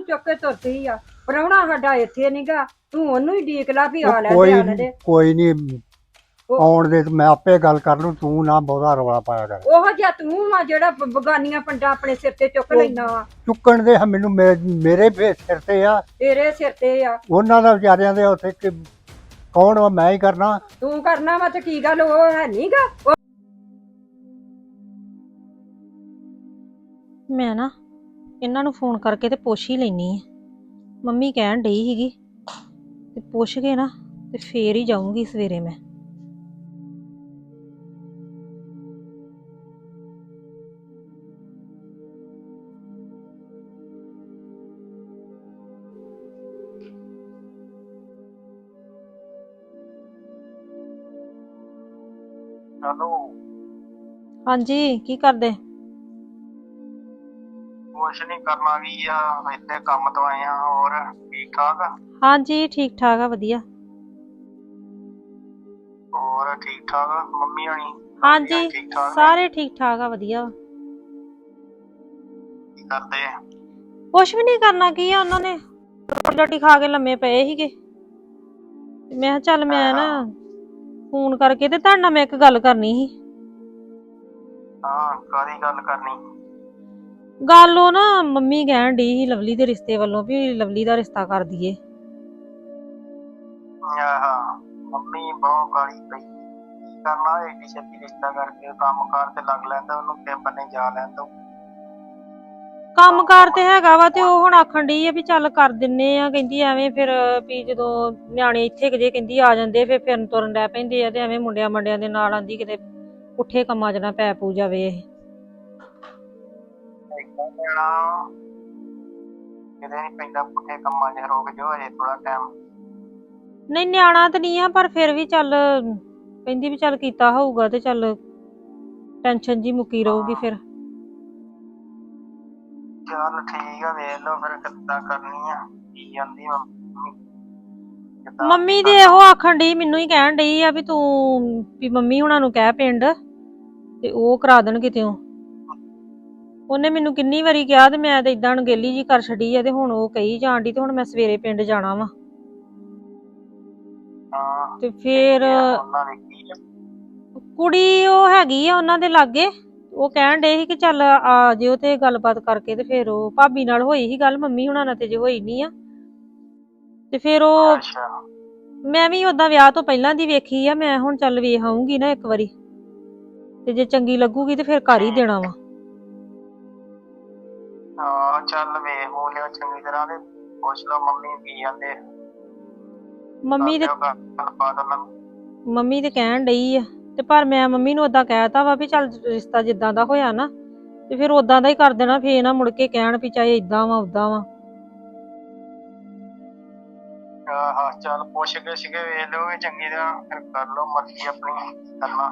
ਮੂੰਹ ਚੁੱਕ ਕੇ ਤੁਰਦੀ ਆ। ਪ੍ਰਾਹੁਣਾ ਸਾਡਾ ਇੱਥੇ ਨਹੀਂਗਾ ਤੂੰ ਉਹਨੂੰ ਹੀ ਡੀਕ ਲਾ ਵੀ ਆ ਲੈ ਕੋਈ ਦੇ। ਕੋਈ ਨਹੀਂ ਆਉਣ ਦੇ ਤੇ ਮੈਂ ਆਪੇ ਗੱਲ ਕਰ ਲੂੰ ਤੂੰ ਨਾ ਬਹੁਤਾ ਰੌਲਾ ਪਾਇਆ ਕਰ। ਉਹ ਜਿਹਾ ਤੂੰ ਆ ਜਿਹੜਾ ਬ- ਬਗਾਨੀਆਂ ਪੰਡਾ ਆਪਣੇ ਸਿਰ ਤੇ ਚੁੱਕ ਲੈਣਾ ਵਾ। ਚੁੱਕਣ ਦੇ ਮੈਨੂੰ ਮੇਰੇ ਵੀ ਸਿਰ ਤੇ ਆ। ਤੇਰੇ ਸਿਰ ਤੇ ਆ। ਉਹਨਾਂ ਦਾ ਵਿਚਾਰਿਆਂ ਦੇ ਉੱਥੇ ਕਿ ਕੌਣ ਵਾ ਮੈਂ ਹੀ ਕਰਨਾ। ਤੂੰ ਕਰਨਾ ਵਾ ਤੇ ਕੀ ਗੱਲ ਉਹ ਹੈ ਨਹੀਂਗਾ ਮੈਂ ਨਾ ਇਹਨਾਂ ਨੂੰ ਫੋਨ ਕਰਕੇ ਤੇ ਪੁੱਛ ਹੀ ਲੈਣੀ ਆ ਮੰਮੀ ਕਹਿਣ ਡਈ ਸੀਗੀ ਤੇ ਪੁੱਛ ਕੇ ਨਾ ਤੇ ਫੇਰ ਹੀ ਜਾਊਂਗੀ ਸਵੇਰੇ ਮੈਂ। ਹਾਂਜੀ ਕੀ ਕਰਦੇ? ਕੁਛ ਨਹੀਂ ਕਰਨਾ ਕੀ ਆ ਇੱਥੇ ਕੰਮ ਤੋਂ ਆਏ ਆ ਹੋਰ ਠੀਕ ਠਾਕ? ਆ ਹਾਂਜੀ ਠੀਕ ਠਾਕ ਆ ਵਧੀਆ। ਹੋਰ ਠੀਕ ਠਾਕ? ਆ ਮੰਮੀ ਹਣੀ? ਹਾਂਜੀ ਠੀਕ ਠਾਕ ਨੇ? ਸਾਰੇ ਠੀਕ ਠਾਕ ਆ ਵਧੀਆ। ਵਾ। ਕੀ ਕਰਦੇ? ਕੁਛ ਵੀ ਨਹੀਂ ਕਰਨਾ ਕੀ ਆ ਉਹਨਾਂ ਨੇ? ਰੋਟੀ ਰਾਟੀ ਖਾ ਕੇ ਲੰਮੇ ਪਏ ਸੀਗੇ। ਤੇ ਮੈਂ ਕਿਹਾ ਚੱਲ ਮੈਂ ਨਾ ਫੋਨ ਕਰਕੇ ਤੇ ਤੁਹਾਡੇ ਨਾਲ ਮੈਂ ਇੱਕ ਗੱਲ ਕਰਨੀ ਸੀ। ਹਾਂ ਕਾਦੀ ਗੱਲ ਕਰਨੀ? ਗੱਲ ਉਹ ਨਾ ਮੰਮੀ ਕਹਿਣ ਡਈ ਸੀ ਲਵਲੀ ਦੇ ਰਿਸ਼ਤੇ ਵੱਲੋਂ ਵੀ ਲਵਲੀ ਦਾ ਰਿਸ਼ਤਾ ਕਰ ਦਈਏ। ਆਹ ਮੰਮੀ ਬਹੁਤ ਕਾਲੀ ਪਈ। ਕੀ ਕਰਨਾ ਏਡੀ ਛੇਤੀ ਰਿਸ਼ਤਾ ਕਰਕੇ ਕੰਮ ਕਾਰ ਤੇ ਲੱਗ ਲੈਂਦਾ ਉਹਨੂੰ ਤੇ ਬੰਨੇ ਜਾ ਲੈਂਦਾ ਕੰਮ ਕਾਰ ਤੇ ਹੈਗਾ ਵਾ ਤੇ ਉਹ ਹੁਣ ਆਖਣ ਡਈ ਆ ਵੀ ਚੱਲ ਕਰ ਦਿੰਨੇ ਆ ਕਹਿੰਦੀ ਐਵੇਂ ਫਿਰ ਵੀ ਜਦੋਂ ਨਿਆਣੇ ਇੱਥੇ ਕਿਤੇ ਕਹਿੰਦੀ ਆ ਜਾਂਦੇ ਫਿਰ ਫਿਰਨ ਤੁਰਨ ਡੈ ਪੈਂਦੇ ਆ ਤੇ ਐਵੇਂ ਮੁੰਡਿਆਂ ਮੰਡਿਆਂ ਦੇ ਨਾਲ ਆਂਦੀ ਕਿਤੇ ਪੁੱਠੇ ਕੰਮਾਂ 'ਚ ਨਾ ਪੈ ਪੂ ਜਾਵੇ ਇਹ। ਕਿਤੇ ਨਹੀਂ ਪੈਂਦਾ ਪੁੱਠੇ ਕੰਮਾਂ 'ਚ ਰੋਕ ਜੋ ਅਜੇ ਥੋੜਾ ਟਾਈਮ ਨਹੀਂ ਨਿਆਣਾ ਤਾਂ ਨਹੀਂ ਆ ਪਰ ਫਿਰ ਵੀ ਚੱਲ ਕਹਿੰਦੀ ਵੀ ਚੱਲ ਕੀਤਾ ਹੋਊਗਾ ਤੇ ਚੱਲ ਟੈਨਸ਼ਨ ਜੀ ਮੁੱਕੀ ਰਹੂਗੀ ਫਿਰ। ਚੱਲ ਠੀਕ ਆ ਵੇਖ ਲਓ ਫਿਰ ਕਿੱਦਾਂ ਕਰਨੀ ਆ। ਕੀ ਜਾਂਦੀ ਮੰਮੀ? ਕਿੱਦਾਂ ਮੰਮੀ ਦੇ ਇਹੋ ਆਖਣ ਡਈ ਮੈਨੂੰ ਹੀ ਕਹਿਣ ਡਈ ਆ ਵੀ ਤੂੰ ਵੀ ਮੰਮੀ ਹੁਣਾਂ ਨੂੰ ਕਹਿ ਪਿੰਡ ਤੇ ਉਹ ਕਰਾ ਦੇਣ ਕਿਤੇੋਂ ਉਹਨੇ ਮੈਨੂੰ ਕਿੰਨੀ ਵਾਰੀ ਕਿਹਾ ਤੇ ਮੈਂ ਤੇ ਇਦਾਂ ਅਣਗੇਲੀ ਜੀ ਕਰ ਛੱਡੀ ਆ ਤੇ ਹੁਣ ਉਹ ਕਹੀ ਜਾਣ ਡਈ ਤੇ ਹੁਣ ਮੈਂ ਸਵੇਰੇ ਪਿੰਡ ਜਾਣਾ ਵਾ। ਹਾਂ। ਤੇ ਫੇਰ ਉਹਨਾਂ ਨੇ ਕੀ ਕੁੜੀ ਉਹ ਹੈਗੀ ਆ ਉਹਨਾਂ ਦੇ ਲਾਗੇ ਉਹ ਕਹਿਣ ਡੇ ਸੀ ਕਿ ਚੱਲ ਆ ਜਿਓ ਤੇ ਗੱਲਬਾਤ ਕਰਕੇ ਤੇ ਫਿਰ ਉਹ ਭਾਬੀ ਨਾਲ ਹੋਈ ਸੀ ਗੱਲ ਮੰਮੀ ਹੁਣਾਂ ਨਾਲ ਤੇ ਜੇ ਹੋਈ ਨਹੀਂ ਆ। ਤੇ ਫਿਰ ਉਹ ਅੱਛਾ। ਮੈਂ ਵੀ ਉਦਾਂ ਵਿਆਹ ਤੋਂ ਪਹਿਲਾਂ ਦੀ ਵੇਖੀ ਆ ਮੈਂ ਹੁਣ ਚੱਲ ਵੇਖ ਆਊਂਗੀ ਨਾ ਇੱਕ ਵਾਰੀ। ਤੇ ਜੇ ਚੰਗੀ ਲੱਗੂਗੀ ਤੇ ਫਿਰ ਕਰ ਹੀ। ਦੇਣਾ ਵਾ। ਹਾਂ ਚੱਲ ਵੇਖ ਹੋ ਲਿਓ ਚੰਗੀ ਤਰ੍ਹਾਂ ਤੇ ਪੁੱਛ ਲਓ ਮੰਮੀ ਕੀ ਜਾਂਦੇ ਮੰਮੀ ਦੇ ਮੰਮੀ ਤੇ ਕਹਿਣ ਡਈ ਆ ਤੇ ਪਰ ਮੈਂ ਮੰਮੀ ਨੂੰ ਉਦਾਂ ਕਹਿਤਾ ਵਾ ਵੀ ਚੱਲ ਰਿਸ਼ਤਾ ਜਿੱਦਾਂ ਦਾ ਹੋਇਆ ਨਾ ਤੇ ਫਿਰ ਉਦਾਂ ਦਾ ਹੀ ਕਰ ਦੇਣਾ ਫੇਰ ਨਾ ਮੁੜ ਕੇ ਕਹਿਣ ਵੀ ਚਾਹੇ ਇਦਾਂ ਵਾ ਉਦਾਂ ਵਾ। ਆਹ ਚੱਲ ਪੁੱਛ ਕੇ ਸੀਗੇ ਵੇਖ ਲਓ ਚੰਗੀ ਤਰ੍ਹਾਂ ਫਿਰ ਕਰ ਲਓ ਮਰਜ਼ੀ ਆਪਣੀ ਕਰਨਾ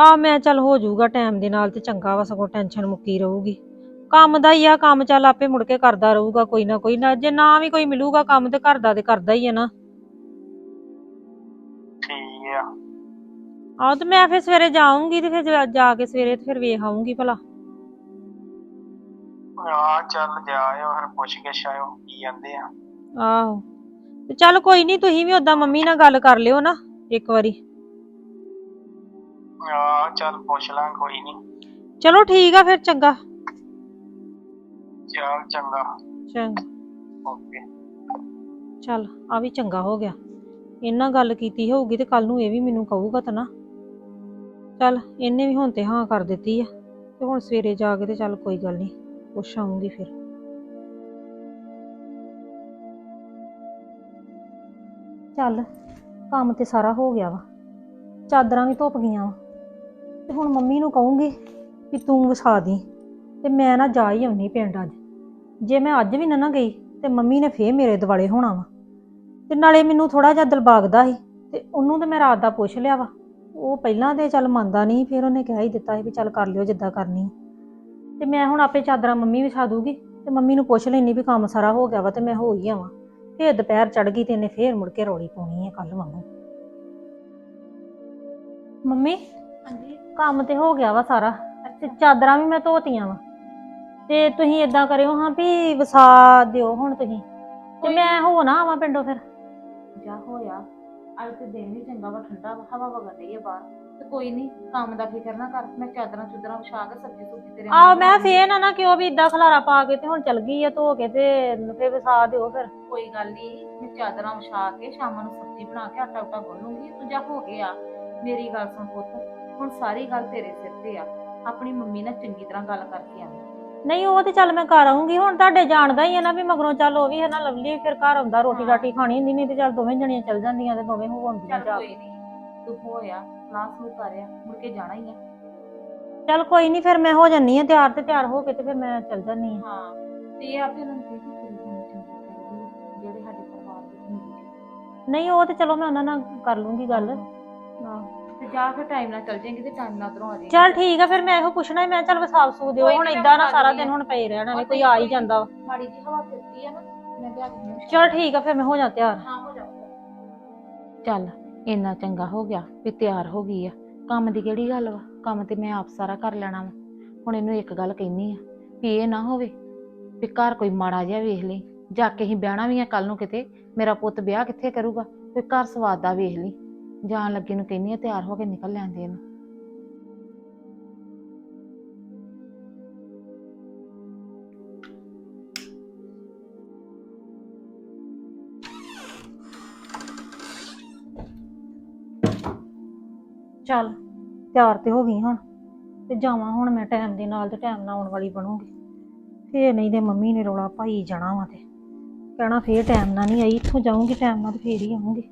ਆ ਮੈਂ ਚੱਲ ਹੋ ਜਾਊਗਾ ਟਾਈਮ ਦੇ ਨਾਲ ਤੇ ਚੰਗਾ ਵਾ ਸਗੋਂ ਟੈਨਸ਼ਨ ਮੁੱਕੀ ਰਹੂਗੀ। ਕੰਮ ਦਾ ਹੀ ਆ ਕੰਮ ਚੱਲ ਆਪੇ ਮੁੜ ਕੇ ਕਰਦਾ ਰਹੂਗਾ ਕੋਈ ਨਾ ਕੋਈ। ਨਾ ਜੇ ਨਾ ਵੀ ਕੋਈ ਮਿਲੂਗਾ ਕੰਮ ਤੇ ਘਰ ਦਾ ਤੇ ਕਰਦਾ ਹੀ ਆ ਨਾ। ਠੀਕ ਆ। ਆਹ ਤੇ ਮੈਂ ਫਿਰ ਸਵੇਰੇ ਜਾਊਂਗੀ ਤੇ ਫਿਰ ਜਾ- ਜਾ ਕੇ ਸਵੇਰੇ ਤੇ ਫਿਰ ਵੇਖ ਆਊਂਗੀ ਭਲਾ। ਆ ਚੱਲ ਜਾਇਓ ਫਿਰ ਪੁੱਛ ਕੇ ਸ਼ਾਇਓ ਕੀ ਜਾਂਦੇ ਆ। ਆਹੋ। ਤੇ ਚੱਲ ਕੋਈ ਨਹੀਂ ਤੁਸੀਂ ਵੀ ਓਦਾਂ ਮੰਮੀ ਨਾਲ ਗੱਲ ਕਰ ਲਿਓ ਨਾ ਇੱਕ ਵਾਰੀ। ਆ ਚੱਲ ਪੁੱਛ ਲਾਂ ਕੋਈ ਨਹੀਂ ਚਲੋ ਠੀਕ ਆ ਫਿਰ ਚੰਗਾ। ਚੱਲ ਚੰਗਾ। ਚੰਗਾ। ਓਕੇ ਚੱਲ ਆ ਵੀ ਚੰਗਾ ਹੋ ਗਿਆ। ਇਹਨਾਂ ਗੱਲ ਕੀਤੀ ਹੋਊਗੀ ਤੇ ਕੱਲ ਨੂੰ ਇਹ ਵੀ ਮੈਨੂੰ ਕਹੂਗਾ ਤਾਂ ਨਾ। ਚੱਲ ਇਹਨੇ ਵੀ ਹੁਣ ਤੇ ਹਾਂ ਕਰ ਦਿੱਤੀ ਆ। ਤੇ ਹੁਣ ਸਵੇਰੇ ਜਾ ਕੇ ਤੇ ਚੱਲ ਕੋਈ ਗੱਲ ਨਹੀਂ ਪੁੱਛ ਆਊਂਗੀ ਫਿਰ। ਚੱਲ ਕੰਮ ਤੇ ਸਾਰਾ ਹੋ ਗਿਆ ਵਾ। ਚਾਦਰਾਂ ਵੀ ਧੁੱਪ ਗਈਆਂ ਵਾ। ਤੇ ਹੁਣ ਮੰਮੀ ਨੂੰ ਕਹੂੰਗੀ ਕਿ ਤੂੰ ਵਿਛਾ ਦੀ। ਤੇ ਮੈਂ ਨਾ ਜਾ ਹੀ ਆਉਣੀ ਪਿੰਡ ਅੱਜ। ਜੇ ਮੈਂ ਅੱਜ ਵੀ ਨਾ ਨਾ ਗਈ ਤੇ ਮੰਮੀ ਨੇ ਫੇਰ ਮੇਰੇ ਦਿਵਾਲੇ ਹੋਣਾ ਵਾ। ਤੇ ਨਾਲੇ ਮੈਨੂੰ ਥੋੜਾ ਜਿਹਾ ਦਿਲਬਾਗਦਾ ਸੀ ਤੇ ਉਹਨੂੰ ਤੇ ਮੈਂ ਰਾਤ ਦਾ ਪੁੱਛ ਲਿਆ ਵਾ। ਉਹ ਪਹਿਲਾਂ ਤੇ ਚੱਲ ਮੰਨਦਾ ਨਹੀਂ ਫਿਰ ਉਹਨੇ ਕਹਿ ਹੀ ਦਿੱਤਾ ਸੀ ਵੀ ਚੱਲ ਕਰ ਲਿਓ ਜਿੱਦਾਂ ਕਰਨੀ ਤੇ ਮੈਂ ਹੁਣ ਆਪੇ ਚਾਦਰਾਂ ਮੰਮੀ ਵਿਛਾ ਦੂਗੀ ਤੇ ਮੰਮੀ ਨੂੰ ਪੁੱਛ ਲੈਣੀ ਵੀ ਕੰਮ ਸਾਰਾ ਹੋ ਗਿਆ ਵਾ ਤੇ ਮੈਂ ਹੋ ਹੀ ਆਵਾਂ। ਫੇਰ ਦੁਪਹਿਰ ਚੜ ਗਈ ਤੇ ਇਹਨੇ ਫੇਰ ਮੁੜ ਕੇ ਰੋਲੀ ਪਾਉਣੀ ਹੈ ਕੱਲ ਵਾਂਗੂ। ਮੰਮੀ ਹਾਂਜੀ। ਕੰਮ ਤੇ ਹੋ ਗਿਆ ਵਾ ਸਾਰਾ ਤੇ ਚਾਦਰਾਂ ਵੀ ਮੈਂ ਧੋਤੀਆਂ ਵਾ। ਤੇ ਤੁਸੀਂ ਇਦਾਂ ਕਰਿਓ ਹਾਂ ਵੀ ਵਸਾ ਦਿਓ ਹੁਣ ਤੁਸੀਂ। ਤੇ ਮੈਂ ਹੋ ਨਾ ਆਵਾਂ ਪਿੰਡੋਂ ਫਿਰ। ਜਾ ਹੋਇਆ। ਅੱਜ ਤੇ ਦਿਨ ਵੀ ਚੰਗਾ ਵਾ ਠੰਡਾ ਵਾ ਹਵਾ ਵਗਣ ਰਹੀ ਹੈ ਬਾਹਰ। ਤੇ ਕੋਈ ਨਹੀਂ ਕੰਮ ਦਾ ਫਿਕਰ ਨਾ ਕਰ। ਮੈਂ ਚਾਦਰਾਂ ਚੁਦਰਾਂ ਵਿਛਾ ਕੇ ਸਬਜ਼ੀ ਸੁਬਜ਼ੀ ਤੇਰੇ ਆ ਮੈਂ ਫੇਰ ਨਾ ਨਾ ਕਿਉਂ ਵੀ ਇਦਾਂ ਖਲਾਰਾ ਪਾ ਕੇ ਤੇ ਹੁਣ ਚਲ ਗਈ ਆ ਧੋ ਕੇ ਤੇ ਫੇਰ ਵਸਾ ਦਿਓ ਫਿਰ। ਕੋਈ ਗੱਲ ਨਹੀਂ ਮੈਂ ਚਾਦਰਾਂ ਵਿਛਾ ਕੇ ਸ਼ਾਮਾਂ ਨੂੰ ਸਬਜ਼ੀ ਬਣਾ ਕੇ ਆਟਾ ਉਟਾ ਗੁੰਨੂੰਗੀ। ਤੂੰ ਜਾ ਹੋ ਗਿਆ ਮੇਰੀ ਗੱਲ ਸੁਣ ਪੁੱਤ ਹੁਣ ਸਾਰੀ ਗੱਲ ਤੇਰੇ ਸਿਰ ਤੇ ਆ। ਆਪਣੀ ਮੰਮੀ ਨਾਲ ਚੰਗੀ ਤਰ੍ਹਾਂ ਗੱਲ ਕਰਕੇ ਆਵੀਂ ਨਹੀਂ ਉਹ ਤੇ ਚੱਲ ਮੈਂ ਘਰ ਆਉਂਗੀ ਹੁਣ ਤੁਹਾਡੇ ਜਾਣਦਾ ਹੀ ਹੈ ਨਾ ਵੀ ਮਗਰੋਂ ਚੱਲ ਉਹ ਵੀ ਹੈ ਨਾ ਲਵਲੀ ਫਿਰ ਘਰ ਆਉਂਦਾ ਰੋਟੀ। ਰਾਟੀ ਖਾਣੀ ਹੁੰਦੀ ਨਹੀਂ ਤੇ ਚੱਲ ਦੋਵੇਂ ਜਣੀਆਂ ਚੱਲ ਜਾਂਦੀਆਂ ਤੇ ਦੋਵੇਂ ਹੋ ਆਉਂਦੀਆਂ ਚੱਲ ਜਾ ਕੋਈ ਨਹੀਂ ਤੂੰ ਹੋਇਆ ਕਲਾਸ ਨੂੰ ਕਰਿਆ ਮੁੜ ਕੇ ਜਾਣਾ ਹੀ ਆ। ਚੱਲ ਕੋਈ ਨਹੀਂ ਫਿਰ ਮੈਂ ਹੋ ਜੰਨੀ ਆ ਤਿਆਰ ਤੇ ਤਿਆਰ ਹੋ ਕੇ ਤੇ ਫਿਰ ਮੈਂ ਚੱਲ ਜਾਨੀ ਆ। ਹਾਂ ਤੇ ਇਹ ਆਪੇ ਉਹਨਾਂ ਨੂੰ ਕਹੀ ਕੁੜੀ ਚੰਗੀ ਚਾਹੀਦੀ ਜਿਹੜੇ ਸਾਡੇ ਪਰਿਵਾਰ ਵਿੱਚ ਮਿਲੀ ਨਹੀਂ ਉਹ ਤੇ ਚਲੋ ਮੈਂ ਉਹਨਾਂ ਨਾਲ ਕਰ ਲੂੰਗੀ ਗੱਲ। ਹਾਂ। ਤੇ ਜਾ ਫਿਰ ਟਾਈਮ ਨਾਲ ਚੱਲ ਜਾਏਂਗੇ ਤੇ ਟਾਈਮ ਨਾਲ ਉਧਰੋਂ ਆ ਜਾਏਂਗੇ। ਚੱਲ ਠੀਕ ਆ ਫਿਰ ਮੈਂ ਇਹੋ ਪੁੱਛਣਾ ਸੀ ਮੈਂ ਕਿਹਾ ਚੱਲ ਵਸਾਬ ਸੂ ਦਿਓ ਕੋਈ ਹੁਣ ਨੀ, ਮੈਂ ਇਦਾਂ ਨਾ ਸਾਰਾ ਦਿਨ। ਹੁਣ ਪਏ ਰਹਿਣਾ ਵੀ ਕੋਈ ਆ ਹੀ ਜਾਂਦਾ ਵਾ। ਮਾੜੀ ਜੀ ਹਵਾ ਫਿਰਦੀ ਆ ਨਾ ਮੈਂ ਲਿਆ ਦਿੰਦੀ ਚਲ ਠੀਕ ਆ ਫਿਰ ਮੈਂ ਹੋ ਜਾ ਤਿਆਰ। ਹਾਂ ਹੋ ਜਾਊਗਾ ਚੱਲ ਇੰਨਾ ਚੰਗਾ ਹੋ ਗਿਆ ਵੀ ਤਿਆਰ ਹੋ ਗਈ ਆ। ਕੰਮ ਦੀ ਕਿਹੜੀ ਗੱਲ ਵਾ? ਕੰਮ ਤੇ ਮੈਂ ਆਪ ਸਾਰਾ ਕਰ ਲੈਣਾ ਵਾ। ਹੁਣ ਇਹਨੂੰ ਇੱਕ ਗੱਲ ਕਹਿਨੀ ਆ ਵੀ ਇਹ ਨਾ ਹੋਵੇ ਵੀ ਘਰ ਕੋਈ ਮਾੜਾ ਜਿਹਾ ਵੇਖ ਲਈ ਜਾ ਕੇ ਹੀ ਬਹਿਣਾ ਵੀ ਆ ਕੱਲ ਨੂੰ ਕਿਤੇ ਮੇਰਾ ਪੁੱਤ ਵਿਆਹ ਕਿੱਥੇ ਕਰੂਗਾ? ਵੀ ਘਰ ਸਵਾਦ ਦਾ ਵੇਖ ਲਈ ਜਾਣ ਲੱਗੇ ਨੂੰ ਕਹਿੰਨੀ ਆ, ਤਿਆਰ ਹੋ ਕੇ ਨਿਕਲ ਲੈਂਦੇ ਇਹਨੂੰ ਚੱਲ, ਤਿਆਰ ਤੇ ਹੋ ਗਈ ਹੁਣ। ਤੇ ਜਾਵਾਂ ਹੁਣ ਮੈਂ ਟਾਈਮ ਦੇ ਨਾਲ ਤੇ ਟਾਈਮ ਨਾਲ ਆਉਣ ਵਾਲੀ ਬਣੂਗੀ। ਫੇਰ ਨਹੀਂ ਤੇ ਮੰਮੀ ਨੇ ਰੋਲਾ ਪਾਈ ਜਾਣਾ ਵਾ ਤੇ। ਕਹਿਣਾ ਫੇਰ ਟਾਈਮ ਨਾਲ ਨਹੀਂ ਆਈ, ਇੱਥੋਂ ਜਾਊਂਗੀ, ਟਾਈਮ ਨਾਲ ਤੇ ਫੇਰ ਹੀ ਆਉਂਗੀ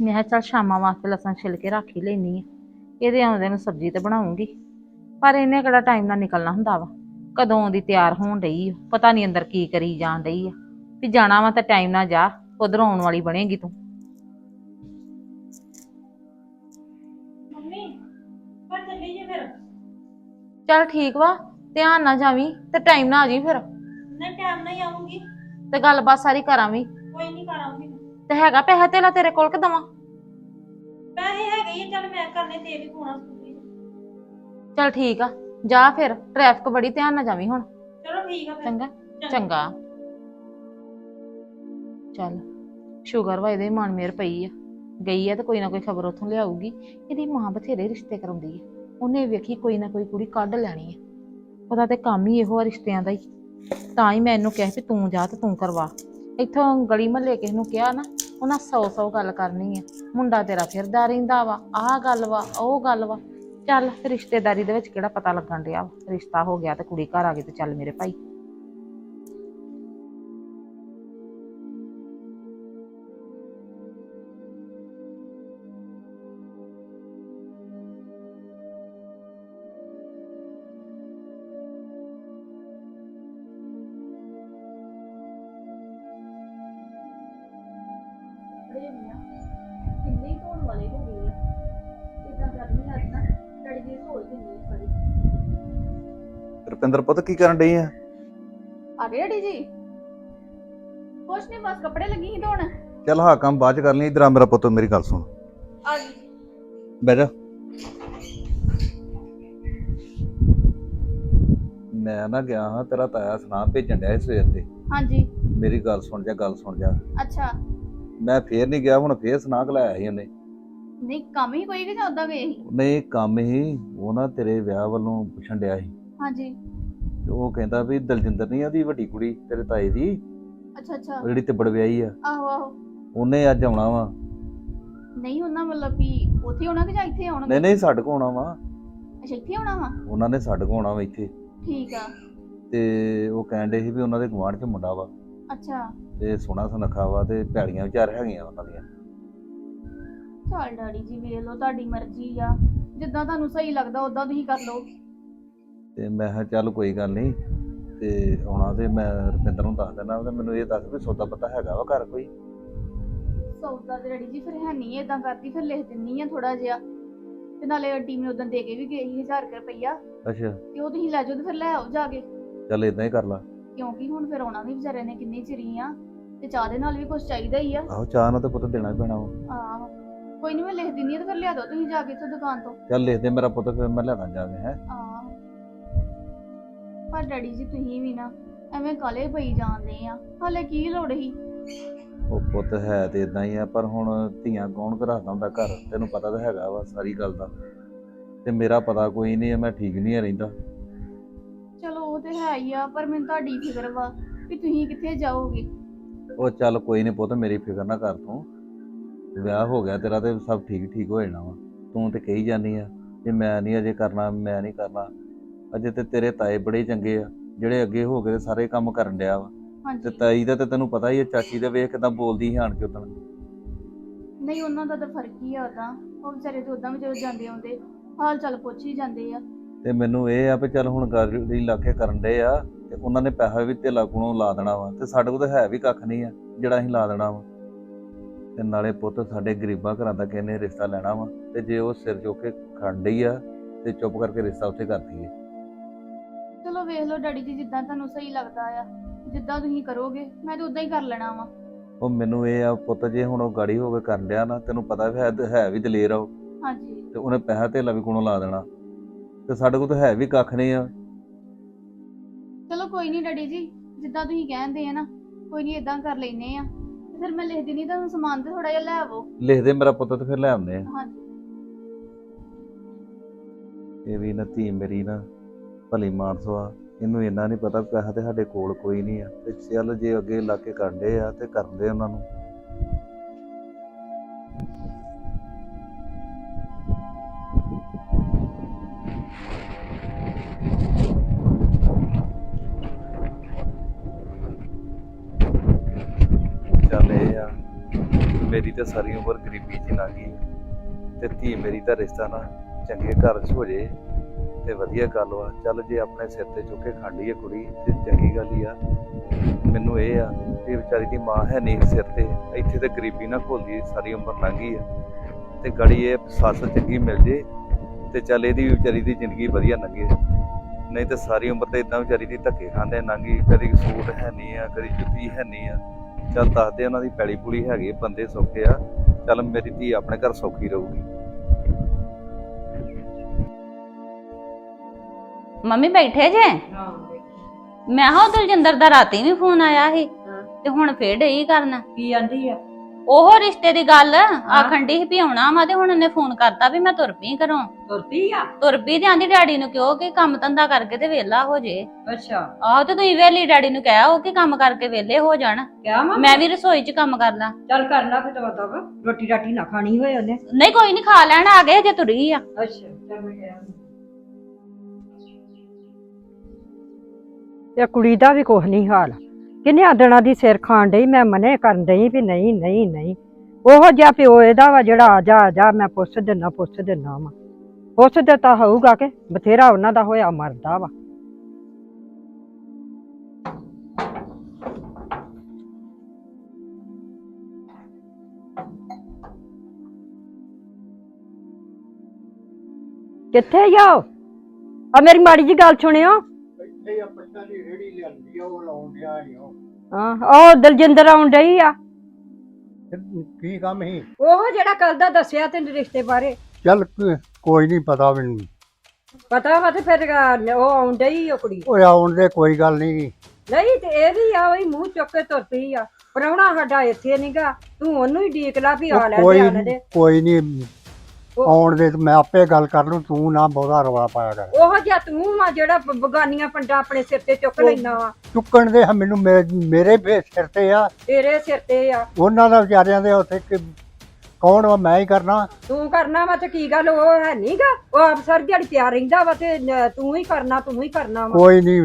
ਮੈਂ ਕਿਹਾ ਚੱਲ ਸ਼ਾਮਾਂ ਵਾਸਤੇ ਲਸਣ ਛਿਲ ਕੇ ਰੱਖ ਹੀ ਲੈਣੀ ਆ ਇਹਦੇ ਆਉਂਦੇ ਨੂੰ ਸਬਜ਼ੀ ਤੇ ਬਣਾਉਂਗੀ। ਪਰ ਇਹਨੇ ਕਿਹੜਾ ਟਾਈਮ ਨਾਲ ਨਿਕਲਣਾ ਹੁੰਦਾ ਵਾ? ਕਦੋਂ ਦੀ ਤਿਆਰ ਹੋਣ ਰਹੀ ਆ? ਪਤਾ ਨਹੀਂ ਅੰਦਰ ਕੀ ਕਰੀ ਜਾਣ ਰਹੀ ਆ। ਵੀ ਜਾਣਾ ਵਾ ਤਾਂ ਟਾਈਮ ਨਾਲ ਜਾ ਉਧਰੋਂ ਆਉਣ ਵਾਲੀ ਬਣੇਗੀ ਤੂੰ। ਮੰਮੀ ਪਰ ਚੱਲੀ ਜੇ ਫਿਰ। ਚੱਲ ਠੀਕ ਵਾ ਧਿਆਨ ਨਾਲ ਜਾਵੀਂ ਤੇ ਟਾਈਮ ਨਾਲ ਆ ਜੀ ਫਿਰ। ਨਹੀਂ ਟਾਈਮ ਨਾਲ ਹੀ ਆਉਂਗੀ ਤੇ ਗੱਲਬਾਤ ਸਾਰੀ ਕਰਾਂਵੀਂ। ਕੋਈ ਨਹੀਂ ਕਰਾਂਗੀ। ਤੇ ਹੈਗਾ ਪੈਸਾ ਤੇਲਾ ਤੇਰੇ ਕੋਲ ਕਿ ਦਵਾਂ? ਪੈਸੇ ਹੈਗੇ ਹੀ ਆ, ਚੱਲ ਮੈਂ ਕਰਨੇ ਤੇ ਵੀ ਪਾਉਣਾ ਸਕੂਟੀ ਚੱਲ ਠੀਕ ਆ ਜਾ ਫਿਰ ਟ੍ਰੈਫਿਕ ਬੜੀ ਧਿਆਨ ਨਾਲ ਜਾਵੀਂ ਹੁਣ। ਚਲੋ ਠੀਕ ਆ ਫਿਰ। ਚੰਗਾ? ਚੰਗਾ। ਚੱਲ ਸ਼ੂਗਰ ਵਾ ਇਹਦੇ ਮਨ ਮੇਰ ਪਈ ਆ। ਗਈ ਆ ਤੇ ਕੋਈ ਨਾ ਕੋਈ ਖਬਰ ਉੱਥੋਂ ਲਿਆਊਗੀ। ਇਹਦੀ ਮਾਂ ਬਥੇਰੇ ਰਿਸ਼ਤੇ ਕਰਾਉਂਦੀ ਆ। ਉਹਨੇ ਵੇਖੀ ਕੋਈ ਨਾ ਕੋਈ ਕੁੜੀ ਕੱਢ ਲੈਣੀ ਆ। ਉਹਦਾ ਤੇ ਕੰਮ ਹੀ ਇਹੋ ਆ ਰਿਸ਼ਤਿਆਂ ਦਾ ਹੀ। ਤਾਂ ਹੀ ਮੈਂ ਇਹਨੂੰ ਕਿਹਾ ਵੀ ਤੂੰ ਜਾ ਤੇ ਤੂੰ ਕਰਵਾ। ਇੱਥੋਂ ਗਲੀ ਮਹੱਲੇ ਕਿਸ ਨੂੰ ਕਿਹਾ ਨਾ, ਉਹਨਾਂ ਸੌ ਸੌ ਗੱਲ ਕਰਨੀ ਆ। ਮੁੰਡਾ ਤੇਰਾ ਫਿਰਦਾ ਰਹਿੰਦਾ ਵਾ, ਆਹ ਗੱਲ ਵਾ, ਉਹ ਗੱਲ ਵਾ। ਚੱਲ, ਰਿਸ਼ਤੇਦਾਰੀ ਦੇ ਵਿੱਚ ਕਿਹੜਾ ਪਤਾ ਲੱਗਣ ਡਿਆ ਵਾ। ਰਿਸ਼ਤਾ ਹੋ ਗਿਆ ਤੇ ਕੁੜੀ ਘਰ ਆ ਗਈ ਤੇ ਚੱਲ ਮੇਰੇ ਭਾਈ। ਰੁਪਿੰਦਰ ਪੁੱਤ ਕੀ ਕਰਨ ਡਈ ਆ? ਆ ਗਏ ਡੈਡੀ ਜੀ। ਕੁਛ ਨਹੀਂ ਬਸ ਕੱਪੜੇ ਲੱਗੀ ਸੀ ਧੋਣ। ਚੱਲ ਹਾਂ ਕੰਮ ਬਾਅਦ ਚ ਕਰ ਲਈ ਇਧਰ ਆ ਮੇਰਾ ਪੁੱਤ ਮੇਰੀ ਗੱਲ ਸੁਣ। ਆ ਗਈ। ਬਹਿ ਜਾ। ਮੈਂ ਨਾ ਗਿਆ ਹਾਂ ਤੇਰਾ ਤਾਇਆ ਸੁਨਾ ਭੇਜਣ ਡਿਆ ਸੀ ਸਵੇਰ ਤੇ ਹਾਂਜੀ। ਮੇਰੀ ਗੱਲ ਸੁਣ ਜਾ ਗੱਲ ਸੁਣ ਜਾ। ਅੱਛਾ। ਮੈਂ ਫੇਰ ਨਹੀਂ ਗਿਆ ਹੁਣ ਫੇਰ ਸੁਨਾ ਲਾਇਆ ਸੀ ਉਹਨੇ। ਨਹੀਂ ਕੰਮ ਹੀ ਕੋਈ ਕਿ ਜਾਂ ਉਦਾਂ ਗਏ ਸੀ? ਨਹੀਂ ਕੰਮ ਹੀ ਉਹ ਨਾ ਤੇਰੇ ਵਿਆਹ ਵੱਲੋਂ ਪੁੱਛਣ ਡਿਆ ਸੀ। ਹਾਂਜੀ। ਤੇ ਉਹ ਕਹਿੰਦਾ ਵੀ ਦਲਜਿੰਦਰ ਨਹੀਂ ਉਹਦੀ ਵੱਡੀ ਕੁੜੀ ਤੇਰੇ ਤਾਏ ਦੀ। ਅੱਛਾ ਅੱਛਾ। ਉਹ ਜਿਹੜੀ ਤਿੱਬੜ ਵਿਆਹੀ ਆ। ਆਹੋ ਆਹੋ। ਉਹਨੇ ਅੱਜ ਆਉਣਾ ਵਾ। ਨਹੀਂ ਉਹਨਾਂ ਮਤਲਬ ਵੀ ਉੱਥੇ ਆਉਣਾ ਕਿ ਜਾਂ ਇੱਥੇ ਆਉਣਾ? ਨਹੀਂ ਨਹੀਂ ਸਾਡੇ ਕੋਲ ਆਉਣਾ ਵਾ। ਅੱਛਾ ਇੱਥੇ ਆਉਣਾ ਵਾ? ਉਹਨਾਂ ਨੇ ਸਾਡੇ ਕੋਲ ਆਉਣਾ ਵਾ ਇੱਥੇ। ਠੀਕ ਆ। ਤੇ ਉਹ ਕਹਿੰਦੇ ਸੀ ਵੀ ਉਹਨਾਂ ਦੇ ਗੁਆਂਢ 'ਚ ਮੁੰਡਾ ਵਾ। ਅੱਛਾ। ਤੇ ਸੋਹਣਾ ਸੁਨੱਖਾ ਵਾ ਤੇ ਪੈੜੀਆਂ ਵਿਚਾਰ ਹੈਗੀਆਂ ਉਹਨਾਂ ਦੀਆਂ। ਚੱਲ ਡੈਡੀ ਜੀ ਵੇਖ ਲਓ ਤੁਹਾਡੀ ਮਰਜ਼ੀ ਆ। ਜਿੱਦਾਂ ਤੁਹਾਨੂੰ ਸਹੀ ਲੱਗਦਾ ਉਦਾਂ ਤੁਸੀਂ ਕਰ ਲਓ। ਤੇ ਮੈਂ ਕਿਹਾ ਚੱਲ ਕੋਈ ਗੱਲ ਨਹੀਂ ਤੇ ਆਉਣਾ ਤੇ ਮੈਂ ਰੁਪਿੰਦਰ ਨੂੰ ਦੱਸ ਦੇਣਾ ਤੇ ਮੈਨੂੰ ਇਹ ਦੱਸ ਵੀ ਸੌਦਾ ਪਤਾ ਹੈਗਾ ਵਾ ਘਰ ਕੋਈ। ਸੌਦਾ ਤੇ ਡੈਡੀ ਜੀ ਫਿਰ ਹੈ ਨਹੀਂ ਇਦਾਂ ਕਰਦੀ ਫਿਰ ਲਿਖ ਦਿੰਨੀ ਆ ਥੋੜਾ ਜਿਹਾ। ਤੇ ਨਾਲੇ ਅੱਡੀ ਮੈਂ ਉਦੋਂ ਦੇ ਕੇ ਵੀ ਗਈ ਸੀ 1000 ਰੁਪਈਆ। ਅੱਛਾ। ਤੇ ਉਹ ਤੁਸੀਂ ਲੈ ਜਾਓ ਤੇ ਫਿਰ ਲੈ ਆਓ ਜਾ ਕੇ। ਚੱਲ ਇਦਾਂ ਹੀ ਕਰ ਲਾ। ਕਿਉਂਕਿ ਹੁਣ ਫਿਰ ਆਉਣਾ ਵੀ ਵਿਚਾਰੇ ਨੇ ਕਿੰਨੀ ਚਿਰੀ ਆ ਤੇ ਚਾਹ ਦੇ ਨਾਲ ਵੀ ਕੁਝ ਚਾਹੀਦਾ ਹੀ ਆ। ਆਹੋ ਚਾਹ ਨਾਲ ਤਾਂ ਪੁੱਤ ਦੇਣਾ ਹੀ ਪੈਣਾ ਵਾ। ਆਹੋ। ਕੋਈ ਨਹੀਂ ਮੈਂ ਲਿਖ ਦਿੰਨੀ ਆ ਤੇ ਫਿਰ ਲਿਆ ਦਿਓ ਤੁਸੀਂ ਜਾ ਕੇ ਇੱਥੋਂ ਦੁਕਾਨ ਤੋਂ। ਚੱਲ ਲਿਖ ਦੇ ਮੇਰਾ ਪੁੱਤ ਫਿਰ ਮੈਂ ਲੈਣਾ ਜਾਵੇ ਹੈ। ਆਹ। ਪਰ ਡੈਡੀ ਜੀ ਤੁਸੀਂ ਵੀ ਨਾ ਐਵੇਂ ਕਾਲੇ ਪਈ ਜਾਂਦੇ ਆ। ਹਾਲੇ ਕੀ ਲੋੜ ਸੀ? ਉਹ ਪੁੱਤ ਹੈ ਤੇ ਇਦਾਂ ਹੀ ਆ ਪਰ ਹੁਣ ਧੀਆਂ ਕੌਣ ਘਰਾਦਾ ਹੁੰਦਾ ਘਰ? ਤੈਨੂੰ ਪਤਾ ਤਾਂ ਹੈਗਾ ਵਾ ਸਾਰੀ ਗੱਲ ਦਾ। ਤੇ ਮੇਰਾ ਪਤਾ ਕੋਈ ਨਹੀਂ ਆ ਮੈਂ ਠੀਕ ਨਹੀਂ ਰਹਿੰਦਾ। ਚਲੋ ਉਹ ਤੇ ਹੈ ਹੀ ਆ ਪਰ ਮੈਨੂੰ ਤੁਹਾਡੀ ਫਿਕਰ ਵਾ ਵੀ ਤੁਸੀਂ ਕਿੱਥੇ ਜਾਓਗੇ? ਉਹ ਚੱਲ ਕੋਈ ਨਹੀਂ ਪੁੱਤ ਮੇਰੀ ਫਿਕਰ ਨਾ ਕਰ ਤੂੰ। ਵਿਆਹ ਹੋ ਗਿਆ ਤੇਰਾ ਤੇ ਸਭ ਠੀਕ ਠੀਕ ਹੋ ਜਾਣਾ ਵਾ। ਤੂੰ ਤੇ ਕਹੀ ਜਾਨੀ ਆ ਜੇ ਮੈਂ ਨਹੀਂ ਅਜੇ ਕਰਨਾ ਮੈਂ ਨਹੀਂ ਕਰਨਾ। ਅਜੇ ਤੇ ਤੇਰੇ ਤਾਏ ਬੜੇ ਚੰਗੇ ਆ ਜਿਹੜੇ ਅੱਗੇ ਹੋ ਕੇ ਸਾਰੇ ਕੰਮ ਕਰਨ ਡਿਆ ਵਾ। ਤੇ ਹਾਂਜੀ। ਤਾਈ ਦਾ ਤੇ ਤੈਨੂੰ ਪਤਾ ਹੀ ਆ ਚਾਚੀ ਦੇ ਵੇਖ ਕਿਦਾਂ ਬੋਲਦੀ ਸੀ ਆਣ ਕੇ ਨਹੀਂ ਉਹਨਾਂ ਦਾ ਤਾਂ ਫ਼ਰਕ ਹੀ ਆ ਉਦਾਂ ਉਹ ਵਿਚਾਰੇ ਤੇ ਉਦਾਂ ਵੀ ਜਦੋਂ ਜਾਂਦੇ ਆਉਂਦੇ ਹਾਲ ਚਾਲ ਪੁੱਛ ਹੀ ਜਾਂਦੇ ਆ। ਤੇ ਮੈਨੂੰ ਇਹ ਆ ਵੀ ਚੱਲ ਹੁਣ ਗਾੜੀ ਲਾ ਕੇ ਕਰਨ ਦੇ ਆ ਤੇ ਉਹਨਾਂ ਨੇ ਪੈਸਾ ਵੀ ਤੇ ਕੋਲੋਂ ਲਾ ਦੇਣਾ ਵਾ ਤੇ ਸਾਡੇ ਕੋਲ ਤਾਂ ਹੈ ਵੀ ਕੱਖ ਨਹੀਂ ਆ ਜਿਹੜਾ ਅਸੀਂ ਲਾ ਦੇਣਾ ਵਾ। ਤੇ ਨਾਲੇ ਪੁੱਤ ਸਾਡੇ ਗਰੀਬਾਂ ਘਰਾਂ ਦਾ ਕਿਸੇ ਨੇ ਰਿਸ਼ਤਾ ਲੈਣਾ ਵਾ ਤੇ ਜੇ ਉਹ ਸਿਰ ਚੁੱਕ ਕੇ ਖੜ ਡਈ ਆ ਤੇ ਚੁੱਪ ਕਰਕੇ ਰਿਸ਼ਤਾ ਉੱਥੇ ਕਰ ਦਈਏ। ਵੇਖ ਲਓ ਡੈਡੀ ਜੀ ਜਿੱਦਾਂ ਤੁਹਾਨੂੰ ਸਹੀ ਲੱਗਦਾ ਆ ਜਿੱਦਾਂ ਤੁਸੀਂ ਕਰੋਗੇ ਮੈਂ ਤਾਂ ਉਦਾਂ ਹੀ ਕਰ ਲੈਣਾ ਵਾ। ਉਹ ਮੈਨੂੰ ਇਹ ਆ ਪੁੱਤ ਜੇ ਹੁਣ ਉਹ ਗਾੜੀ ਹੋ ਕੇ ਕਰਨ ਡਿਆ ਨਾ ਤੈਨੂੰ ਪਤਾ ਵੀ ਹੈ ਹੈ ਵੀ ਦਲੇਰ ਆ ਉਹ। ਹਾਂਜੀ। ਤੇ ਉਹਨੇ ਪੈਸਾ ਧੇਲਾ ਵੀ ਕੋਲੋਂ ਲਾ ਦੇਣਾ। ਤੇ ਸਾਡੇ ਕੋਲ ਤਾਂ ਹੈ ਵੀ ਕੱਖ ਨਹੀਂ ਆ। ਚਲੋ ਕੋਈ ਨਹੀਂ ਡੈਡੀ ਜੀ ਜਿੱਦਾਂ ਤੁਸੀਂ ਕਹਿੰਦੇ ਆ ਨਾ ਕੋਈ ਨਹੀਂ ਇਦਾਂ ਕਰ ਲੈਨੇ ਆ। ਤੇ ਫਿਰ ਮੈਂ ਲਿਖ ਦਿੰਨੀ ਤੁਹਾਨੂੰ ਸਮਾਨ ਤੇ ਥੋੜਾ ਜਿਹਾ ਲੈ ਆਵੋ। ਲਿਖ ਦੇ ਮੇਰਾ ਪੁੱਤ ਤੇ ਫਿਰ ਲੈ ਆਉਂਦੇ ਆ। ਹਾਂਜੀ। ਇਹ ਵੀ ਨਾ ਧੀ ਮੇਰੀ ਨਾ ਭਲੀ ਮਾਨਸ ਆ। ਇਹਨੂੰ ਇੰਨਾ ਨਹੀਂ ਪਤਾ ਪੈਸਾ ਤੇ ਸਾਡੇ ਕੋਲ ਕੋਈ ਨਹੀਂ ਆ। ਤੇ ਚੱਲ ਜੇ ਅੱਗੇ ਲਾ ਕੇ ਆ ਤੇ ਕਰਦੇ ਉਹਨਾਂ ਨੂੰ। ਚੱਲ ਇਹ ਆ, ਮੇਰੀ ਤਾਂ ਸਾਰੀ ਉਮਰ ਗਰੀਬੀ 'ਚ ਹੀ ਲੰਘ ਗਈ। ਤੇ ਧੀ ਮੇਰੀ ਦਾ ਰਿਸ਼ਤਾ ਨਾ ਚੰਗੇ ਘਰ 'ਚ ਹੋ ਜੇ ਤੇ ਵਧੀਆ ਗੱਲ ਵਾ। ਚੱਲ ਜੇ ਆਪਣੇ ਸਿਰ ਤੇ ਚੁੱਕ ਕੇ ਖਾਂਦੀ ਹੈ ਕੁੜੀ, ਤੇ ਚੰਗੀ ਗੱਲ ਹੀ ਆ। ਮੈਨੂੰ ਇਹ ਆ ਕਿ ਵਿਚਾਰੀ ਦੀ ਮਾਂ ਹੈ ਨਹੀਂ ਸਿਰ ਤੇ। ਇੱਥੇ ਤੇ ਗਰੀਬੀ ਨਾ ਘੋਲਦੀ ਸਾਰੀ ਉਮਰ ਲੰਘੀ ਆ। ਤੇ ਗੜੀ ਇਹ ਸੱਸ ਚੰਗੀ ਮਿਲ ਜੇ, ਤੇ ਚੱਲ ਇਹਦੀ ਵਿਚਾਰੀ ਦੀ ਜ਼ਿੰਦਗੀ ਵਧੀਆ ਲੰਘੇ। ਨਹੀਂ ਤੇ ਸਾਰੀ ਉਮਰ ਤੇ ਇਦਾਂ ਵਿਚਾਰੀ ਦੀ ਧੱਕੇ ਖਾਂਦੇ ਲੰਘੀ। ਕਦੀ ਸੂਟ ਹੈ ਨਹੀਂ ਆ, ਕਦੀ ਜੁੱਤੀ ਹੈ ਨਹੀਂ ਆ। ਚੱਲ ਦੱਸਦੇ ਉਹਨਾਂ ਦੀ ਪੈਲੀ ਪੁਲੀ ਹੈਗੀ ਬੰਦੇ ਸੌਖੇ ਆ। ਚੱਲ ਮੇਰੀ ਧੀ ਆਪਣੇ ਘਰ ਸੌਖੀ ਰਹੂਗੀ। ਮੰਮੀ ਬੈਠੇ ਜੇ? ਮੈਂ ਹਾਂ ਦਲਜਿੰਦਰ ਦਾ ਰਾਤੀ ਵੀ ਫੋਨ ਆਇਆ ਸੀ ਤੇ ਹੁਣ ਫੇਰ ਡਈ ਕਰਨ। ਕੀ ਆਂਦੀ ਆ? ਉਹ ਰਿਸ਼ਤੇ ਦੀ ਗੱਲ ਆਖਣ ਦੀ ਸੀ ਵੀ ਆਉਣਾ ਵਾ ਤੇ ਹੁਣ ਉਹਨੇ ਫੋਨ ਕਰਤਾ ਵੀ ਮੈਂ ਤੁਰ ਪਈ ਘਰੋਂ। ਤੁਰਪੀ ਆ? ਤੁਰ ਪਈ ਤੇ ਆਂਦੀ ਡੈਡੀ ਨੂੰ ਕਿਹਾ ਕਿ ਕੰਮ ਧੰਦਾ ਕਰਕੇ ਤੇ ਵਿਹਲਾ ਹੋ ਜੇ। ਅੱਛਾ। ਆਹੋ ਤੇ ਤੁਸੀਂ ਵੇਲੀ ਡੈਡੀ ਨੂੰ ਕਿਹਾ ਉਹ ਕਿ ਕੰਮ ਕਰਕੇ ਵਿਹਲੇ ਹੋ ਜਾਣ। ਕਿਆ ਮਾ ਮੈਂ ਵੀ ਰਸੋਈ 'ਚ ਕੰਮ ਕਰਦਾ ਚੱਲ ਕਰਨਾ ਫਿਰ ਤਵਾ ਤਵਾ। ਰੋਟੀ ਰਾਟੀ ਨਾ ਖਾਣੀ ਹੋਏ ਉਹਨੇ। ਨਹੀਂ ਕੋਈ ਨਹੀਂ ਖਾ ਲੈਣ ਆ ਗਏ ਜੇ ਤੁਰੀ ਆ। ਅੱਛਾ ਚੱਲ ਮੈਂ ਕਿਹਾ ਇਹ ਕੁੜੀ ਦਾ ਵੀ ਕੁਛ ਨਹੀਂ ਹਾਲ। ਕਿੰਨੇ ਦਿਨਾਂ ਦੀ ਸਿਰ ਖਾਣ ਡਈ, ਮੈਂ ਮਨੇ ਕਰਨ ਡਈ ਵੀ ਨਹੀਂ ਨਹੀਂ ਨਹੀਂ। ਉਹੋ ਜਿਹਾ ਪਿਓ ਇਹਦਾ ਵਾ ਜਿਹੜਾ ਆ ਜਾ ਆ ਜਾ, ਮੈਂ ਪੁੱਛ ਦਿੰਨਾ ਪੁੱਛ ਦਿੰਨਾ ਵਾ। ਪੁੱਛ ਦਿੱਤਾ ਹੋਊਗਾ ਕਿ ਬਥੇਰਾ ਉਹਨਾਂ ਦਾ ਹੋਇਆ, ਮਰਦਾ ਵਾ। ਕਿੱਥੇ ਜਾਓ ਆ ਮੇਰੀ ਮਾੜੀ ਜੀ ਗੱਲ ਸੁਣਿਓ। ਇੱਥੇ ਆ ਪੱਤਾ ਦੀ ਰੇੜੀ ਲਿਆਂਦੀ ਆ ਉਹ ਲਾਉਣ ਡਿਆ ਨੀ ਉਹ। ਹਾਂ ਉਹ ਦਲਜਿੰਦਰ ਆਉਣ ਡਈ ਆ। ਤੇ ਕੀ ਕੰਮ ਸੀ? ਉਹ ਜਿਹੜਾ ਕੱਲ ਦਾ ਦੱਸਿਆ ਤੈਨੂੰ ਰਿਸ਼ਤੇ ਬਾਰੇ। ਚੱਲ ਕ- ਕੋਈ ਨਹੀਂ ਪਤਾ ਮੈਨੂੰ। ਪਤਾ ਵਾ ਤੇ ਫਿਰ ਅਹ, ਉਹ ਆਉਣ ਡਈ ਉਹ ਕੁੜੀ। ਓਏ ਆਉਣ ਦੇ ਕੋਈ ਗੱਲ ਨਹੀਂ ਨਹੀਂ ਤੇ ਇਹ ਵੀ ਆ ਉਹੀ ਮੂੰਹ ਚੁੱਕ ਕੇ ਤੁਰ ਪਈ ਆ। ਪ੍ਰਾਹੁਣਾ ਸਾਡਾ ਇੱਥੇ ਨਹੀਂਗਾ ਤੂੰ ਉਹਨੂੰ ਹੀ ਡੀਕ ਲਾ ਵੀ ਆ ਲੈ ਕੋਈ ਦੇ ਆ ਲੈ ਦੇ। ਕੋਈ ਨਹੀਂ ਆਉਣ ਦੇ ਮੈਂ ਆਪੇ ਗੱਲ ਕਰ ਲੂੰ ਤੂੰ ਨਾ ਬਹੁਤਾ ਰੌਲਾ ਪਾਇਆ ਕਰ। ਉਹ ਜਿਹਾ ਤੂੰ ਵਾ ਜਿਹੜਾ ਬ- ਬਗਾਨੀਆਂ ਪੰਡਾ ਆਪਣੇ ਸਿਰ ਤੇ ਚੁੱਕ ਲੈਣਾ ਵਾ। ਚੁੱਕਣ ਦੇ ਮੈਨੂੰ ਮੇ- ਮੇਰੇ ਵੀ ਸਿਰ ਤੇ ਆ। ਤੇਰੇ ਸਿਰ ਤੇ ਆ। ਉਹਨਾਂ ਦਾ ਵਿਚਾਰਿਆਂ ਦੇ ਉੱਥੇ ਕਿ ਕੌਣ ਵਾ ਮੈਂ ਹੀ ਕਰਨਾ। ਤੂੰ ਕਰਨਾ ਵਾ ਤੇ ਕੀ ਗੱਲ ਉਹ ਹੈ ਨਹੀਂਗਾ ਉਹ ਅਫਸਰ ਦਿਹਾੜੀ ਪਿਆ ਰਹਿੰਦਾ ਵਾ ਤੇ ਨ- ਤੂੰ ਹੀ ਕਰਨਾ ਤੂੰ ਹੀ ਕਰਨਾ ਵਾ। ਕੋਈ ਨਹੀਂ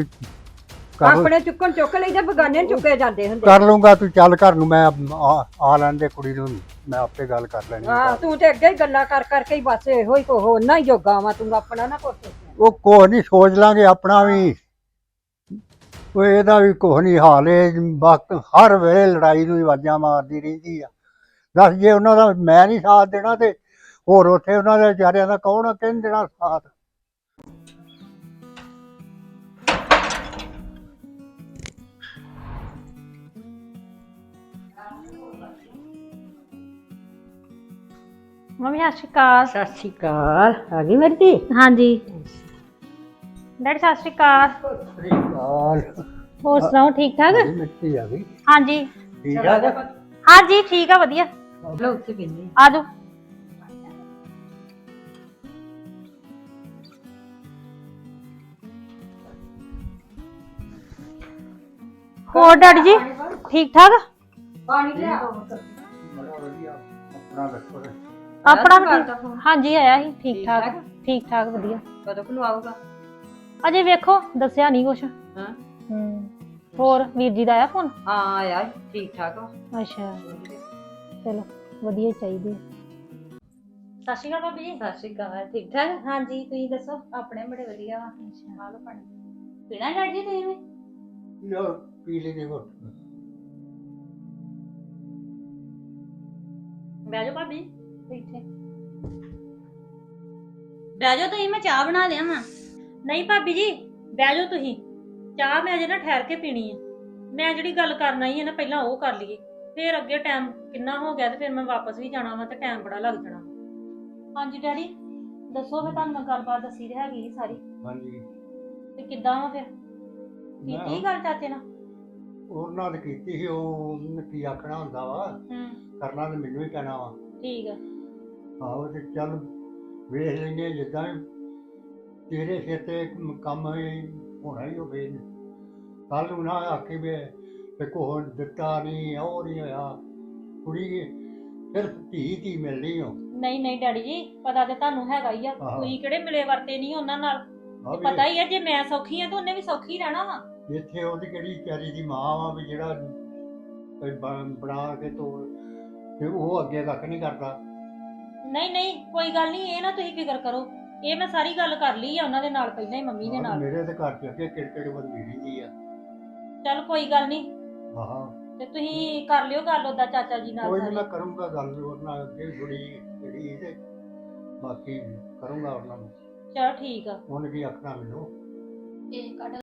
ਕਰ ਆਪਣੇ ਚੁੱਕਣ ਚੁੱਕ ਲਈਦੇ ਬਗਾਨੇ ਨੂੰ ਚੁੱਕੇ ਜਾਂਦੇ ਹੁੰਦੇ। ਕਰ ਲੂੰਗਾ ਤੂੰ ਚੱਲ ਘਰ ਨੂੰ ਮੈਂ ਆ- ਆ ਲੈਣ ਦੇ ਕੁੜੀ ਨੂੰ ਮੈਂ ਆਪੇ ਗੱਲ ਕਰ ਲੈਣੀ। ਹਾਂ ਤੂੰ ਤੇ ਅੱਗੇ ਹੀ ਗੱਲਾਂ ਕਰ ਕਰਕੇ ਹੀ ਬਸ ਇਹੋ ਹੀ ਕੋ ਹੋਣਾ ਹੀ ਜੋਗਾ ਵਾ ਤੂੰ ਆਪਣਾ ਨਾ ਕੁਛ। ਉਹ ਕੁਛ ਨਹੀਂ ਸੋਚ ਲਾਂਗੇ ਆਪਣਾ ਵੀ। ਉਹ ਇਹਦਾ ਵੀ ਕੁਛ ਨਹੀਂ ਹਾਲ ਇਹ ਵਕਤ ਹਰ ਵੇਲੇ ਲੜਾਈ ਨੂੰ ਹੀ ਆਵਾਜ਼ਾਂ ਮਾਰਦੀ ਰਹਿੰਦੀ ਆ। ਦੱਸ ਜੇ ਉਹਨਾਂ ਦਾ ਮੈਂ ਨਹੀਂ ਸਾਥ ਦੇਣਾ ਤੇ ਹੋਰ ਉੱਥੇ ਉਹਨਾਂ ਦੇ ਵਿਚਾਰਿਆਂ ਦਾ ਕੌਣ ਆ ਕਿਹਨ ਦੇਣਾ ਸਾਥ? ਮੰਮੀ ਸਤਿ ਸ਼੍ਰੀ ਅਕਾਲ। ਸਤਿ ਸ਼੍ਰੀ ਅਕਾਲ। ਆ ਗਈ ਮੇਰੀ ਧੀ ਹਾਂਜੀ। ਡੈਡੀ ਸਤਿ ਸ਼੍ਰੀ ਅਕਾਲ। ਸ੍ਰੀਕਾਲ ਹੋਰ ਸੁਣਾਓ ਠੀਕ ਠਾਕ? ਮਿੱਟੀ ਆ ਗਈ। ਹਾਂਜੀ। ਠੀਕ ਠਾਕ ਹਾਂਜੀ ਠੀਕ ਆ ਵਧੀਆ। ਲੋ ਉੱਥੇ ਬਿੰਨੀ ਆ। ਜਾਓ ਹੋਰ ਡੈਡੀ ਜੀ ਠੀਕ ਠਾਕ? ਪਾਣੀ ਲਿਆ ਬੜਾ ਵਧੀਆ ਆਪਣਾ ਦੱਸੋ ਤੇ। ਆਪਣਾ ਵੀ ਠੀਕ- ਹਾਂਜੀ ਆਇਆ ਸੀ। ਠੀਕ ਠੀਕ ਠਾਕ ਠਾਕ? ਠੀਕ ਠਾਕ ਵਧੀਆ। ਕਦੋਂ ਨੂੰ ਆਊਗਾ ਅਜੇ ਵੇਖੋ ਦੱਸਿਆ ਨਹੀਂ ਕੁਛ। ਹਾਂ। ਹੂੰ। ਹੋਰ ਵੀਰ ਜੀ ਦਾ ਆਇਆ ਫੋਨ ਹਾਂ ਆਇਆ ਸੀ, ਠੀਕ ਠਾਕ ਵਾ ਅੱਛਾ। ਚਲੋ ਵਧੀਆ ਹੀ ਚਾਹੀਦੀ ਸਤਿ ਸ਼੍ਰੀ ਅਕਾਲ ਭਾਬੀ ਜੀ। ਸਤਿ ਸ਼੍ਰੀ ਅਕਾਲ। ਠੀਕ ਠਾਕ? ਹਾਂਜੀ ਤੁਸੀਂ ਦੱਸੋ? ਆਪਣੇ ਬੜੇ ਵਧੀਆ। ਵਾ ਅੱਛਾ ਹਾਲ ਪਾਣੀ। ਪੀਣਾ ਡੈਡੀ ਜੀ ਤੁਸੀਂ ਵੀ? ਲਓ ਪੀਲੀ ਦੀ ਘੁੱਟ। ਬਹਿ ਜਾਓ ਭਾਬੀ। ਬੈਠੇ। ਬਹਿ ਜਾਓ ਤੁਸੀਂ ਮੈਂ ਚਾਹ ਬਣਾ ਲਿਆ ਵਾਂ। ਨਹੀਂ ਭਾਬੀ ਜੀ ਬਹਿ ਜਾਓ ਤੁਸੀਂ। ਚਾਹ ਮੈਂ ਅਜੇ ਨਾ ਠਹਿਰ ਕੇ ਪੀਣੀ ਆ। ਮੈਂ ਜਿਹੜੀ ਗੱਲ ਕਰਨ ਆਈ ਹੈ ਨਾ ਪਹਿਲਾਂ ਉਹ ਕਰ ਲਈਏ। ਫਿਰ ਅੱਗੇ ਟਾਈਮ ਕਿੰਨਾ ਹੋ ਗਿਆ ਤੇ ਫਿਰ ਮੈਂ ਵਾਪਸ ਵੀ ਜਾਣਾ ਵਾ ਤੇ ਟਾਈਮ ਬੜਾ ਲੱਗ ਜਾਣਾ। ਹਾਂਜੀ ਡੈਡੀ ਦੱਸੋ ਫਿਰ ਤੁਹਾਨੂੰ ਮੈਂ ਗੱਲਬਾਤ ਦੱਸੀ ਤੇ ਹੈਗੀ ਸੀ ਸਾਰੀ। ਹਾਂਜੀ। ਤੇ ਕਿੱਦਾਂ ਵਾ ਫਿਰ? ਕੀਤੀ ਗੱਲ ਚਾਚੇ ਨਾਲ? ਉਹਨਾਂ ਨੇ ਕੀਤੀ ਸੀ ਉਹ ਉਹਨੇ ਕੀ ਆਖਣਾ ਹੁੰਦਾ ਵਾ? ਹੂੰ। ਕਰਨਾ ਤੇ ਮੈਨੂੰ ਹੀ ਕਹਿਣਾ ਵਾ। ਠੀਕ ਆ। ਆਹੋ ਤੇ ਚੱਲ ਵੇਖ ਹਾਂ ਜਿੱਦਾਂ ਵੀ ਤੇਰੇ ਸਿਰ ਤੇ ਕੰਮ ਹੋਣਾ ਹੀ ਹੋਵੇ। ਕੱਲ ਨੂੰ ਨਾ ਆਖੀ ਵੀ ਤੇ ਕੋਹ ਦਿੱਤਾ ਨਹੀਂ ਉਹ ਨਹੀਂ ਹੋਇਆ। ਕੁੜੀ ਸਿਰਫ ਧੀ ਧੀ ਮਿਲਣੀ ਹੋ ਨਹੀਂ ਨਹੀਂ ਡੈਡੀ ਜੀ ਪਤਾ ਤੇ ਤੁਹਾਨੂੰ ਹੈਗਾ ਹੀ ਆ। ਆਹੋ। ਤੁਸੀਂ ਕਿਹੜੇ ਮਿਲੇ ਵਰਤੇ ਨਹੀਂ ਉਹਨਾਂ ਨਾਲ? ਆਹ ਤੇ ਪਤਾ ਹੀ ਆ ਜੇ ਮੈਂ ਸੌਖੀ ਆ ਤਾਂ ਉਹਨੇ ਵੀ ਸੌਖੀ ਰਹਿਣਾ ਵਾ। ਵੀ ਇੱਥੇ ਉਹਦੀ ਕਿਹੜੀ ਵਿਚਾਰੀ ਦੀ ਮਾਂ ਵਾ ਵੀ ਜਿਹੜਾ ਕੋਈ ਬ- ਬਣਾ ਕੇ ਤੋ ਤੇ ਉਹ ਅੱਗੇ ਕੱਖ ਨਹੀਂ ਕਰਦਾ। ਨਹੀਂ ਨਹੀਂ ਕੋਈ ਗੱਲ ਨਹੀਂ ਇਹ ਨਾ ਤੁਸੀਂ ਫਿਕਰ ਕਰੋ। ਇਹ ਮੈਂ ਸਾਰੀ ਗੱਲ ਕਰ ਲਈ ਆ ਉਹਨਾਂ ਦੇ ਨਾਲ ਪਹਿਲਾਂ ਹੀ ਮੰਮੀ ਦੇ ਨਾਲ। ਮੇਰੇ ਤੇ ਘਰ ਚ ਅੱਗੇ ਕਿੜਕਿੜ ਬੰਦੀ ਰਹਿੰਦੀ ਆ। ਚੱਲ ਕੋਈ ਗੱਲ ਨਹੀਂ। ਆਹਾਂ ਤੇ ਤੁਸੀਂ ਕਰ ਲਿਓ ਗੱਲ ਉਹਦਾ ਚਾਚਾ ਜੀ ਨਾਲ ਕੋਈ ਨੀ ਸਾਰੀ। ਮੈਂ ਕਰੂੰਗਾ ਗੱਲ ਉਹਨਾਂ ਨਾਲ ਅੱਗੇ ਥੋੜੀ ਜਿਹੜੀ ਤੇ ਬਾਕੀ ਕਰੂੰਗਾ ਉਹਨਾਂ ਨੂੰ। ਚਲ ਠੀਕ ਆ। ਉਹਨੇ ਕੀ ਆਖਣਾ ਮੈਨੂੰ? ਇਹ ਕੱਢ